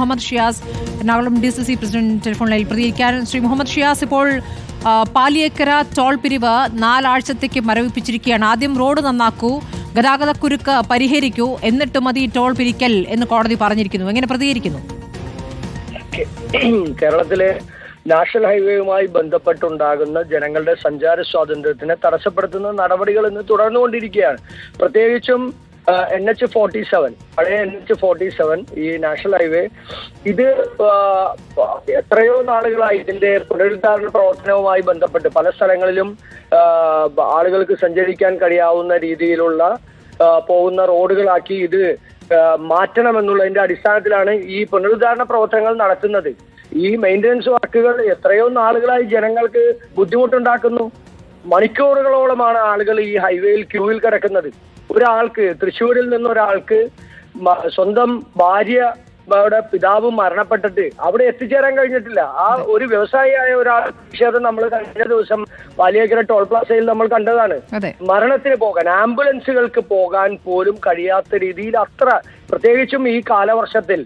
Muhammad Shiyas Ernakulam D C C president ടെലിഫോണിൽ പ്രതികരിക്കാൻ. ശ്രീ മുഹമ്മദ് ഷിയാസ് ഇപ്പോൾ പാലിയേക്കര ടോൾ പിരിവ് നാലാഴ്ചത്തേക്ക് മരവിപ്പിച്ചിരിക്കുകയാണ്. ആദ്യം റോഡ് നന്നാക്കൂ ഗതാഗതക്കുരുക്ക് പരിഹരിക്കൂ എന്നിട്ട് മതി ടോൾ പിരിക്കൽ എന്ന് കോടതി പറഞ്ഞിരിക്കുന്നു. എങ്ങനെ പ്രതികരിക്കുന്നു? കേരളത്തിലെ നാഷണൽ ഹൈവേയുമായി ബന്ധപ്പെട്ടുണ്ടാകുന്ന ജനങ്ങളുടെ സഞ്ചാര സ്വാതന്ത്ര്യത്തിനെ തടസ്സപ്പെടുത്തുന്ന നടപടികൾ ഇന്ന് തുടർന്നുകൊണ്ടിരിക്കുകയാണ്. പ്രത്യേകിച്ചും എൻ എച്ച് ഫോർട്ടി സെവൻ പഴയ എൻ എച്ച് ഫോർട്ടി സെവൻ ഈ നാഷണൽ ഹൈവേ ഇത് എത്രയോ നാളുകളായി ഇതിന്റെ പുനരുദ്ധാരണ പ്രവർത്തനവുമായി ബന്ധപ്പെട്ട് പല സ്ഥലങ്ങളിലും ആളുകൾക്ക് സഞ്ചരിക്കാൻ കഴിയാവുന്ന രീതിയിലുള്ള പോകുന്ന റോഡുകളാക്കി ഇത് മാറ്റണമെന്നുള്ളതിന്റെ അടിസ്ഥാനത്തിലാണ് ഈ പുനരുദ്ധാരണ പ്രവർത്തനങ്ങൾ നടത്തുന്നത്. ഈ മെയിന്റനൻസ് വർക്കുകൾ എത്രയോ നാളുകളായി ജനങ്ങൾക്ക് ബുദ്ധിമുട്ടുണ്ടാക്കുന്നു. മണിക്കൂറുകളോളമാണ് ആളുകൾ ഈ ഹൈവേയിൽ ക്യൂവിൽ കിടക്കുന്നത്. ഒരാൾക്ക് തൃശ്ശൂരിൽ നിന്ന് ഒരാൾക്ക് സ്വന്തം ഭാര്യ യുടെ പിതാവ് മരണപ്പെട്ടിട്ട് അവിടെ എത്തിച്ചേരാൻ കഴിഞ്ഞിട്ടില്ല. ആ ഒരു വ്യവസായിയായ ഒരാൾ പ്രതിഷേധം നമ്മൾ കഴിഞ്ഞ ദിവസം വലിയകര ടോൾ പ്ലാസയിൽ നമ്മൾ കണ്ടതാണ്. മരണത്തിന് പോകാൻ ആംബുലൻസുകൾക്ക് പോകാൻ പോലും കഴിയാത്ത രീതിയിൽ അത്ര പ്രത്യേകിച്ചും ഈ കാലവർഷത്തിൽ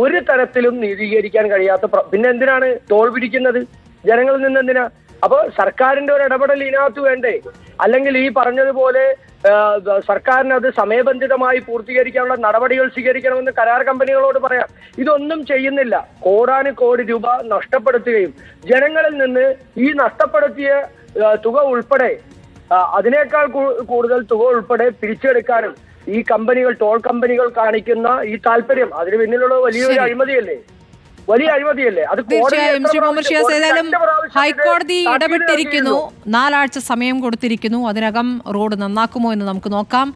ഒരു തരത്തിലും നീതീകരിക്കാൻ കഴിയാത്ത പിന്നെ എന്തിനാണ് തോൾ പിടിക്കുന്നത്? ജനങ്ങളിൽ നിന്ന് എന്തിനാ അപ്പൊ സർക്കാരിന്റെ ഒരു ഇടപെടൽ ഇതിനകത്ത് വേണ്ടേ? അല്ലെങ്കിൽ ഈ പറഞ്ഞതുപോലെ സർക്കാരിന് അത് സമയബന്ധിതമായി പൂർത്തീകരിക്കാനുള്ള നടപടികൾ സ്വീകരിക്കണമെന്ന് കരാർ കമ്പനികളോട് പറയാം. ഇതൊന്നും ചെയ്യുന്നില്ല. കോടാനുകോടി രൂപ നഷ്ടപ്പെടുത്തുകയും ജനങ്ങളിൽ നിന്ന് ഈ നഷ്ടപ്പെടുത്തിയ തുക ഉൾപ്പെടെ അതിനേക്കാൾ കൂടുതൽ തുക ഉൾപ്പെടെ പിരിച്ചെടുക്കാനും ഈ കമ്പനികൾ ടോൾ കമ്പനികൾ കാണിക്കുന്ന ഈ താല്പര്യം അതിന് പിന്നിലുള്ള വലിയൊരു. അഴിമതിയല്ലേ? വലിയ അഴിമതിയല്ലേ? അത് തീർച്ചയായും ശ്രീ മുഹമ്മദ് ഷിയാസ് ഏതായാലും ഹൈക്കോടതി ഇടപെട്ടിരിക്കുന്നു. നാലാഴ്ച സമയം കൊടുത്തിരിക്കുന്നു. അതിനകം റോഡ് നന്നാക്കുമോ എന്ന് നമുക്ക് നോക്കാം.